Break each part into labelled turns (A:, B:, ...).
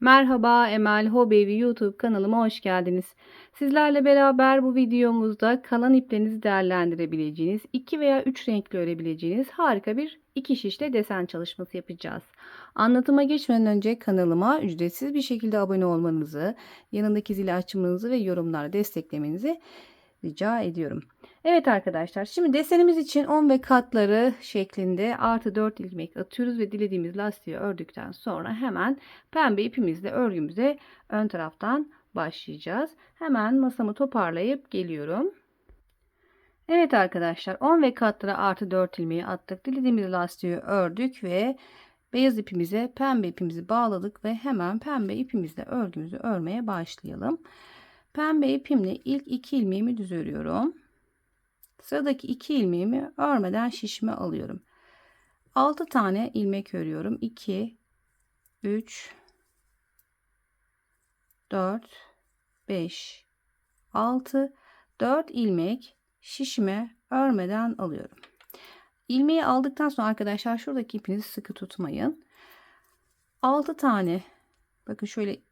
A: Merhaba Emel Hobevi YouTube kanalıma hoş geldiniz. Sizlerle beraber bu videomuzda kalan iplerinizi değerlendirebileceğiniz, 2 veya 3 renkli örebileceğiniz harika bir iki şişle desen çalışması yapacağız. Anlatıma geçmeden önce kanalıma ücretsiz bir şekilde abone olmanızı, yanındaki zili açmanızı ve yorumlara desteklemenizi rica ediyorum. Evet arkadaşlar şimdi desenimiz için 10 ve katları şeklinde artı 4 ilmek atıyoruz ve dilediğimiz lastiği ördükten sonra hemen pembe ipimizle örgümüze ön taraftan başlayacağız. Hemen masamı toparlayıp geliyorum. Evet arkadaşlar 10 ve katlara artı 4 ilmeği attık. Dilediğimiz lastiği ördük ve beyaz ipimize pembe ipimizi bağladık ve hemen pembe ipimizle örgümüzü örmeye başlayalım. Pembe ipimle ilk iki ilmeğimi düz örüyorum. Sıradaki iki ilmeğimi örmeden şişme alıyorum. 6 tane ilmek örüyorum. 2 3 4 5 6 4 ilmek şişime örmeden alıyorum. İlmeği aldıktan sonra arkadaşlar şuradaki ipinizi sıkı tutmayın. 6 tane bakın şöyle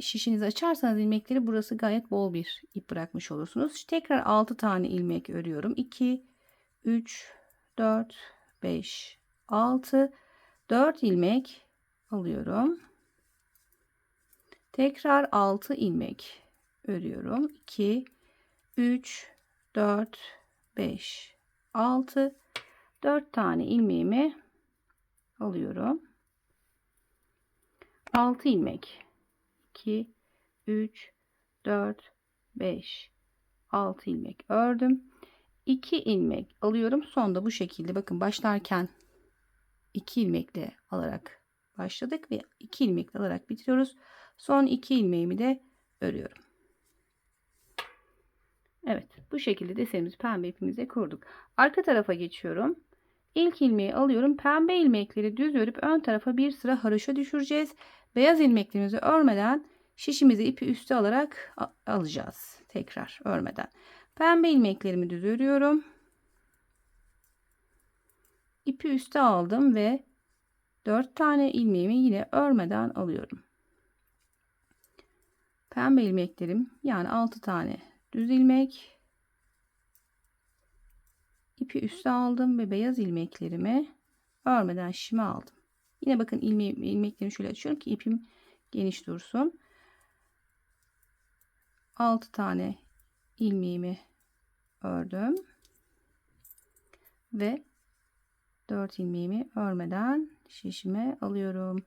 A: şişinizi açarsanız ilmekleri burası gayet bol bir ip bırakmış olursunuz. Tekrar 6 tane ilmek örüyorum. 2 3 4 5 6 4 ilmek alıyorum. Tekrar 6 ilmek örüyorum. 2 3 4 5 6 4 tane ilmeğimi alıyorum. 6 ilmek 2 3 4 5 6 ilmek ördüm. 2 ilmek alıyorum. Sonda bu şekilde bakın başlarken 2 ilmekle alarak başladık ve 2 ilmekle alarak bitiriyoruz. Son 2 ilmeğimi de örüyorum. Evet bu şekilde desenimiz pembe ipimize kurduk. Arka tarafa geçiyorum İlk ilmeği alıyorum pembe ilmekleri düz örüp ön tarafa bir sıra haroşa düşüreceğiz Beyaz ilmeklerimizi örmeden şişimizi ipi üste alarak alacağız. Tekrar örmeden. Pembe ilmeklerimi düz örüyorum. İpi üste aldım ve 4 tane ilmeğimi yine örmeden alıyorum. Pembe ilmeklerim yani 6 tane düz ilmek. İpi üste aldım ve beyaz ilmeklerimi örmeden şişime aldım. Yine bakın ilmeği, ilmeklerimi şöyle açıyorum ki ipim geniş dursun. 6 tane ilmeğimi ördüm. Ve 4 ilmeğimi örmeden şişime alıyorum.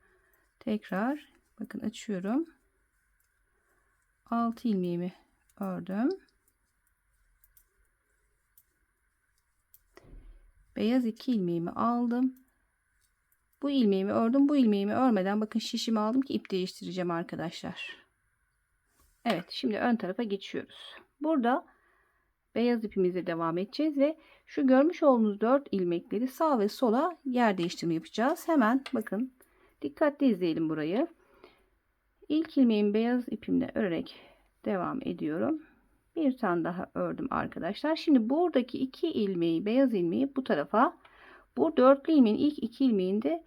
A: Tekrar bakın açıyorum. 6 ilmeğimi ördüm. Beyaz 2 ilmeğimi aldım. Bu ilmeğimi ördüm. Bu ilmeğimi örmeden bakın şişimi aldım ki ip değiştireceğim arkadaşlar. Evet şimdi ön tarafa geçiyoruz. Burada beyaz ipimize devam edeceğiz ve şu görmüş olduğunuz 4 ilmekleri sağ ve sola yer değiştirme yapacağız. Hemen bakın dikkatli izleyelim burayı. İlk ilmeğimi beyaz ipimle örerek devam ediyorum. Bir tane daha ördüm arkadaşlar. Şimdi buradaki iki ilmeği beyaz ilmeği bu tarafa bu dörtlü ilmeğin ilk iki ilmeğini de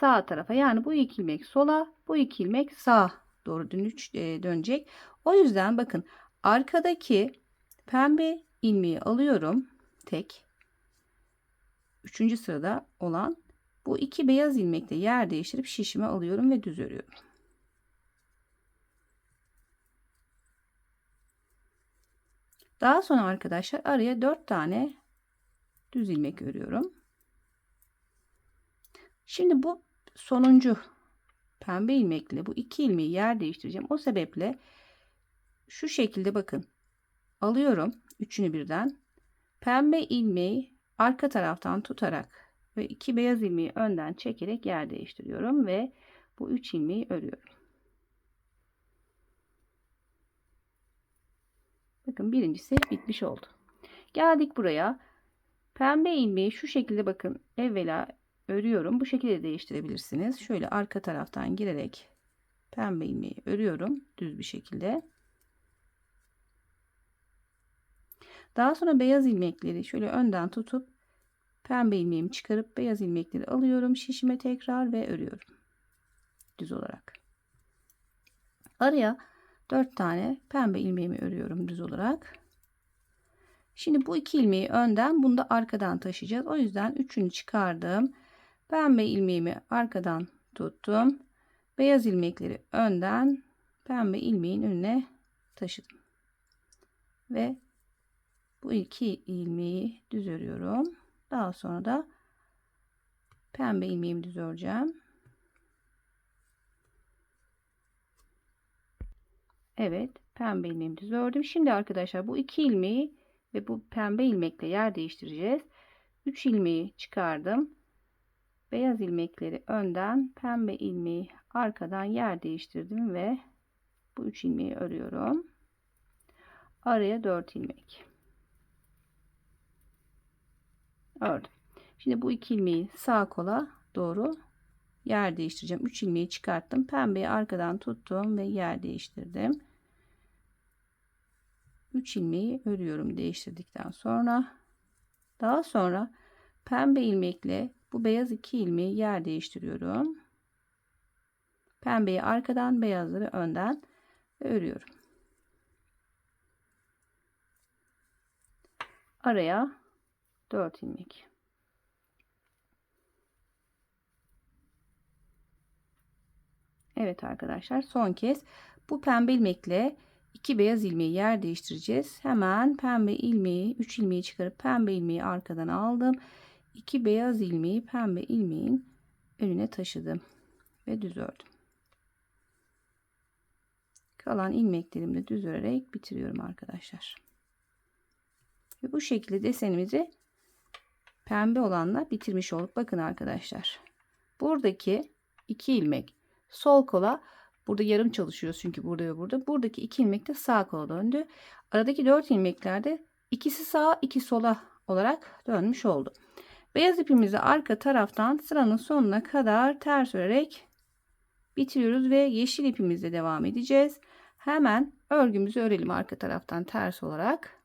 A: sağ tarafa yani bu iki ilmek sola bu iki ilmek sağ doğru dönüş, e, dönecek. O yüzden bakın arkadaki pembe ilmeği alıyorum tek. Üçüncü sırada olan bu iki beyaz ilmekle yer değiştirip şişime alıyorum ve düz örüyorum. Daha sonra arkadaşlar araya dört tane düz ilmek örüyorum. Şimdi bu sonuncu pembe ilmekle bu iki ilmeği yer değiştireceğim. O sebeple şu şekilde bakın alıyorum üçünü birden pembe ilmeği arka taraftan tutarak ve iki beyaz ilmeği önden çekerek yer değiştiriyorum ve bu üç ilmeği örüyorum. Bakın birincisi bitmiş oldu. Geldik buraya. Pembe ilmeği şu şekilde bakın evvela örüyorum. Bu şekilde değiştirebilirsiniz. Şöyle arka taraftan girerek pembe ilmeği örüyorum düz bir şekilde. Daha sonra beyaz ilmekleri şöyle önden tutup pembe ilmeğimi çıkarıp beyaz ilmekleri alıyorum. Şişime tekrar ve örüyorum. Düz olarak. Araya 4 tane pembe ilmeğimi örüyorum düz olarak. Şimdi bu iki ilmeği önden bunu da arkadan taşıyacağız. O yüzden üçünü çıkardım. Pembe ilmeğimi arkadan tuttum. Beyaz ilmekleri önden pembe ilmeğin önüne taşıdım. Ve bu iki ilmeği düz örüyorum. Daha sonra da pembe ilmeğimi düz öreceğim. Evet, pembe ilmeğimi düz ördüm. Şimdi arkadaşlar bu iki ilmeği ve bu pembe ilmekle yer değiştireceğiz. 3 ilmeği çıkardım. Beyaz ilmekleri önden, pembe ilmeği arkadan yer değiştirdim ve bu 3 ilmeği örüyorum. Araya 4 ilmek. Ördüm. Şimdi bu iki ilmeği sağ kola doğru yer değiştireceğim. 3 ilmeği çıkarttım. Pembeyi arkadan tuttum ve yer değiştirdim. 3 ilmeği örüyorum değiştirdikten sonra. Daha sonra pembe ilmekle bu beyaz iki ilmeği yer değiştiriyorum. Pembeyi arkadan, beyazları önden örüyorum. Araya 4 ilmek. Evet arkadaşlar son kez bu pembe ilmekle iki beyaz ilmeği yer değiştireceğiz. Hemen pembe ilmeği 3 ilmeği çıkarıp pembe ilmeği arkadan aldım. 2 beyaz ilmeği pembe ilmeğin önüne taşıdım ve düz ördüm. Kalan ilmeklerimi de düz örerek bitiriyorum arkadaşlar. Ve bu şekilde desenimizi pembe olanla bitirmiş olduk. Bakın arkadaşlar. Buradaki iki ilmek sol kola burada yarım çalışıyoruz çünkü burada ve burada. Buradaki iki ilmek de sağ kola döndü. Aradaki dört ilmeklerde ikisi sağa iki sola olarak dönmüş oldu. Beyaz ipimizi arka taraftan sıranın sonuna kadar ters örerek bitiriyoruz ve yeşil ipimizle devam edeceğiz. Hemen örgümüzü örelim arka taraftan ters olarak.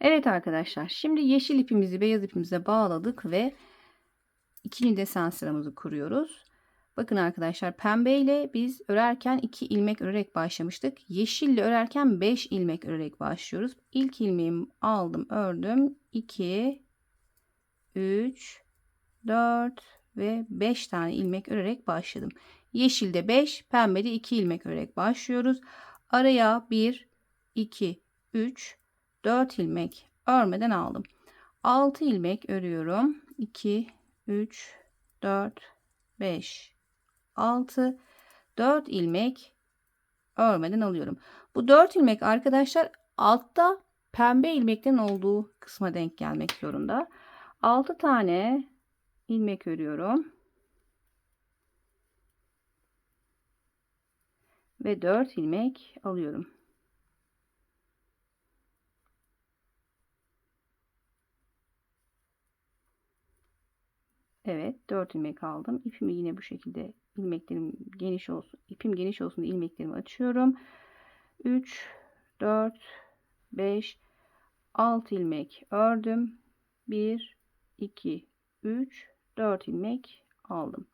A: Evet arkadaşlar şimdi yeşil ipimizi beyaz ipimize bağladık ve ikinci desen sıramızı kuruyoruz. Bakın arkadaşlar pembe ile biz örerken 2 ilmek örerek başlamıştık. Yeşille örerken 5 ilmek örerek başlıyoruz. İlk ilmeğimi aldım ördüm. 2 3 4 ve 5 tane ilmek örerek başladım. Yeşilde 5, pembede 2 ilmek örerek başlıyoruz. Araya 1 2 3 4 ilmek örmeden aldım. 6 ilmek örüyorum. 2 3 4 5 6 4 ilmek örmeden alıyorum. Bu 4 ilmek arkadaşlar altta pembe ilmeklerin olduğu kısma denk gelmek zorunda. 6 tane ilmek örüyorum. Ve 4 ilmek alıyorum. Evet 4 ilmek aldım. İpimi yine bu şekilde ilmeklerim geniş olsun. ipim geniş olsun diye ilmeklerimi açıyorum. 3 4 5 6 ilmek ördüm. 1 2 3 4 ilmek aldım.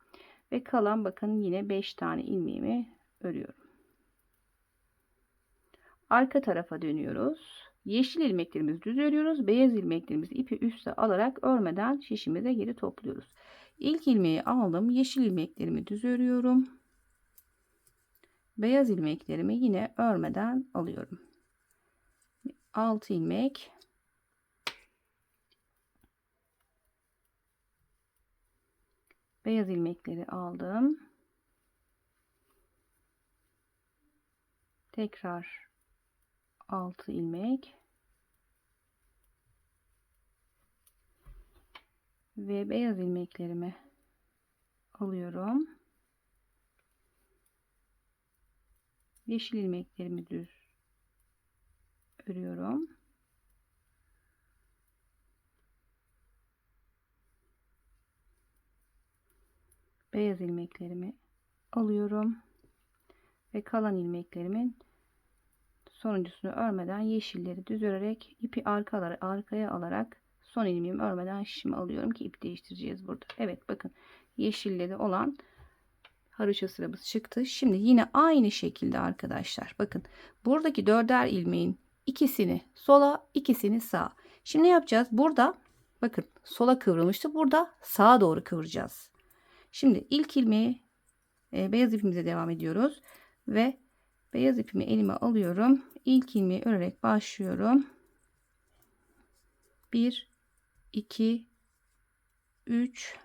A: Ve kalan bakın yine 5 tane ilmeğimi örüyorum. Arka tarafa dönüyoruz. Yeşil ilmeklerimizi düz örüyoruz. Beyaz ilmeklerimizi ipi üste alarak örmeden şişimize geri topluyoruz. İlk ilmeği aldım. Yeşil ilmeklerimi düz örüyorum. Beyaz ilmeklerimi yine örmeden alıyorum. 6 ilmek beyaz ilmekleri aldım. Tekrar 6 ilmek ve beyaz ilmeklerimi alıyorum. Yeşil ilmeklerimi düz örüyorum. Beyaz ilmeklerimi alıyorum ve kalan ilmeklerimin sonuncusunu örmeden yeşilleri düz örerek ipi arkalara arkaya alarak son ilmeğimi örmeden şişimi alıyorum ki ip değiştireceğiz burada. Evet bakın yeşilleri olan haroşa sıramız çıktı. Şimdi yine aynı şekilde arkadaşlar. Bakın buradaki dörder ilmeğin ikisini sola ikisini sağa. Şimdi ne yapacağız? Burada bakın sola kıvrılmıştı. Burada sağa doğru kıvıracağız. Şimdi ilk ilmeği e, beyaz ipimize devam ediyoruz. Ve beyaz ipimi elime alıyorum. İlk ilmeği örerek başlıyorum. 1 2 3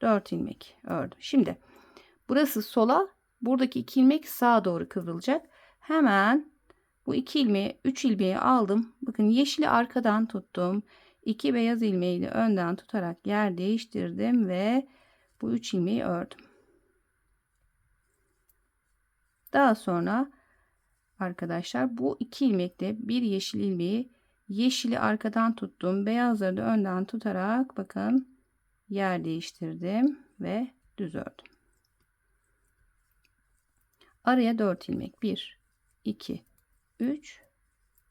A: 4 ilmek ördüm. Şimdi burası sola, buradaki iki ilmek sağa doğru kıvrılacak. Hemen bu iki ilmeği, üç ilmeği aldım. Bakın yeşili arkadan tuttum. İki beyaz ilmeği de önden tutarak yer değiştirdim ve bu üç ilmeği ördüm. Daha sonra arkadaşlar bu iki ilmekte bir yeşil ilmeği yeşili arkadan tuttum. Beyazları da önden tutarak bakın yer değiştirdim ve düz ördüm. Araya 4 ilmek. 1 2 3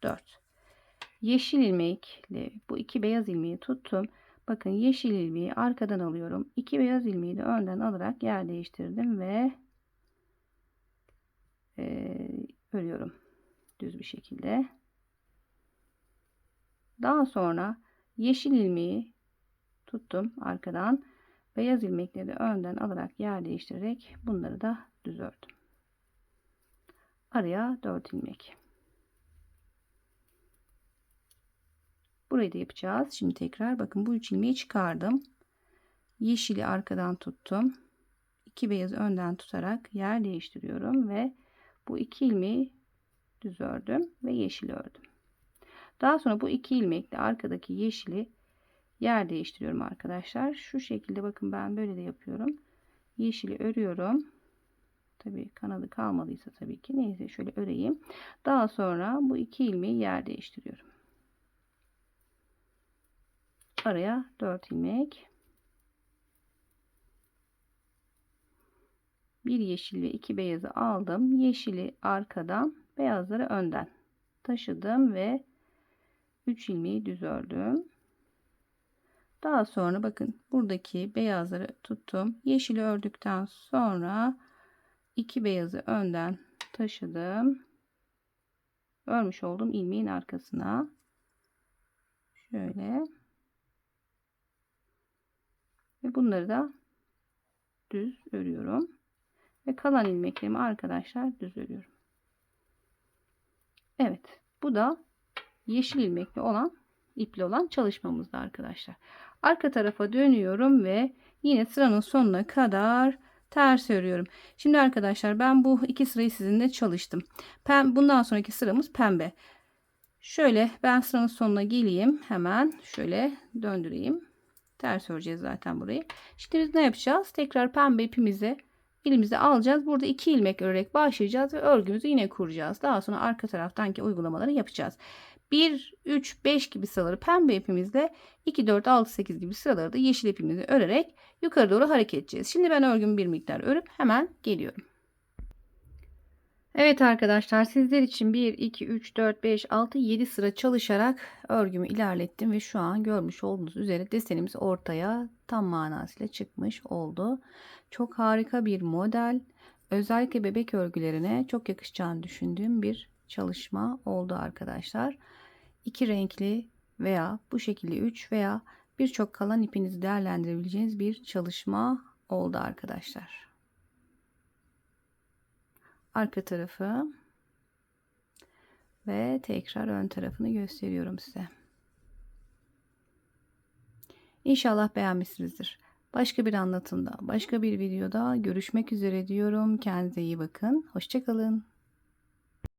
A: 4. Yeşil ilmekle bu iki beyaz ilmeği tuttum. Bakın yeşil ilmeği arkadan alıyorum. İki beyaz ilmeği de önden alarak yer değiştirdim ve e, örüyorum düz bir şekilde. Daha sonra yeşil ilmeği tuttum arkadan. Beyaz ilmekleri önden alarak yer değiştirerek bunları da düz ördüm. Araya 4 ilmek. Burayı da yapacağız. Şimdi tekrar bakın bu 3 ilmeği çıkardım. Yeşili arkadan tuttum. 2 beyazı önden tutarak yer değiştiriyorum ve bu 2 ilmeği düz ördüm ve yeşil ördüm. Daha sonra bu 2 ilmekle arkadaki yeşili yer değiştiriyorum arkadaşlar. Şu şekilde bakın ben böyle de yapıyorum. Yeşili örüyorum. Tabi kanadı kalmadıysa tabii ki neyse şöyle öreyim. Daha sonra bu iki ilmeği yer değiştiriyorum. Araya 4 ilmek. Bir yeşil ve iki beyazı aldım. Yeşili arkadan, beyazları önden taşıdım ve 3 ilmeği düz ördüm. Daha sonra bakın buradaki beyazları tuttum. Yeşili ördükten sonra iki beyazı önden taşıdım. Örmüş olduğum ilmeğin arkasına. Şöyle. Ve bunları da düz örüyorum. Ve kalan ilmeklerimi arkadaşlar düz örüyorum. Evet. Bu da yeşil ilmekli olan ipli olan çalışmamızda arkadaşlar. Arka tarafa dönüyorum ve yine sıranın sonuna kadar ters örüyorum. Şimdi arkadaşlar ben bu iki sırayı sizinle çalıştım. Pem, bundan sonraki sıramız pembe. Şöyle ben sıranın sonuna geleyim. Hemen şöyle döndüreyim. Ters öreceğiz zaten burayı. Şimdi biz ne yapacağız? Tekrar pembe ipimizi elimize alacağız. Burada iki ilmek örerek başlayacağız ve örgümüzü yine kuracağız. Daha sonra arka taraftanki uygulamaları yapacağız. 1, 3, 5 gibi sıraları pembe ipimizle 2, 4, 6, 8 gibi sıraları da yeşil ipimizi örerek yukarı doğru hareket edeceğiz. Şimdi ben örgümü bir miktar örüp hemen geliyorum. Evet arkadaşlar sizler için 1, 2, 3, 4, 5, 6, 7 sıra çalışarak örgümü ilerlettim ve şu an görmüş olduğunuz üzere desenimiz ortaya tam manasıyla çıkmış oldu. Çok harika bir model. Özellikle bebek örgülerine çok yakışacağını düşündüğüm bir çalışma oldu arkadaşlar. İki renkli veya bu şekilde 3 veya birçok kalan ipinizi değerlendirebileceğiniz bir çalışma oldu arkadaşlar. Arka tarafı ve tekrar ön tarafını gösteriyorum size. İnşallah beğenmişsinizdir. Başka bir anlatımda, başka bir videoda görüşmek üzere diyorum. Kendinize iyi bakın. Hoşçakalın.